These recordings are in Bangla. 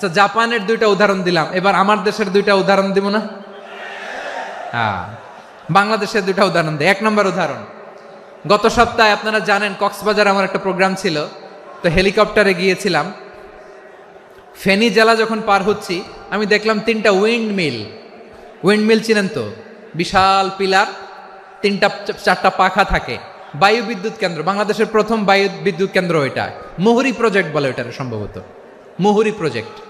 আচ্ছা জাপানের দুইটা উদাহরণ দিলাম। এবার আমার দেশের দুইটা উদাহরণ দিব না? হ্যাঁ বাংলাদেশের দুইটা উদাহরণ দিই এক নম্বর উদাহরণ। গত সপ্তাহে আপনারা জানেন, কক্সবাজার আমার একটা প্রোগ্রাম ছিল। তো হেলিকপ্টারে গিয়েছিলাম। ফেনী জেলা যখন পার হচ্ছি, আমি দেখলাম তিনটা উইন্ড মিল উইন্ড মিল চিনেন তো? বিশাল পিলার, তিনটা, চারটা পাখা থাকে। বায়ু বিদ্যুৎ কেন্দ্র, বাংলাদেশের প্রথম বায়ু বিদ্যুৎ কেন্দ্র ওইটা। মুহুরি প্রজেক্ট বলে এটার সম্ভবত। মুহুরি প্রজেক্ট।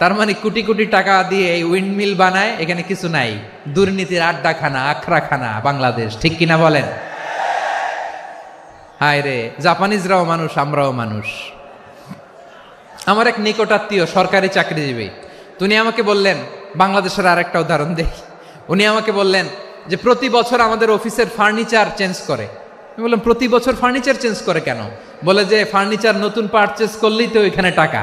তার মানে কোটি কোটি টাকা দিয়ে এই উইন্ড মিল বানায়, এখানে কিছু নাই। দুর্নীতির আড্ডাখানা, আখড়াখানা, বাংলাদেশ, ঠিক কিনা বলেন? হায় রে, জাপানিজরাও মানুষ, আমরাও মানুষ। আমার এক নিকটাত্মীয় সরকারি চাকরিজীবী, তিনি আমাকে বললেন, বাংলাদেশের আরেকটা উদাহরণ দেখি উনি আমাকে বললেন যে, প্রতি বছর আমাদের অফিসের ফার্নিচার চেঞ্জ করে। আমি বললাম, প্রতি বছর ফার্নিচার চেঞ্জ করে কেন? বলে যে, ফার্নিচার নতুন পারচেস করলেই তো এখানে টাকা।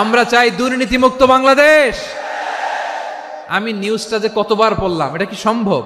আমরা চাই দুর্নীতিমুক্ত বাংলাদেশ। আমি নিউজটা যে কতবার পড়লাম, এটা কি সম্ভব?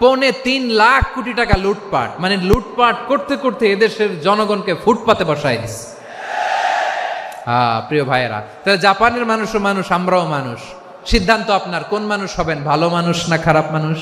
পৌনে তিন লাখ কোটি টাকা লুটপাট মানে লুটপাট করতে করতে এদেশের জনগণকে ফুটপাতে বসায় দিস প্রিয় ভাইয়েরা তাহলে জাপানের মানুষও মানুষ, আমরাও মানুষ। সিদ্ধান্ত আপনার, কোন মানুষ হবেন, ভালো মানুষ না খারাপ মানুষ?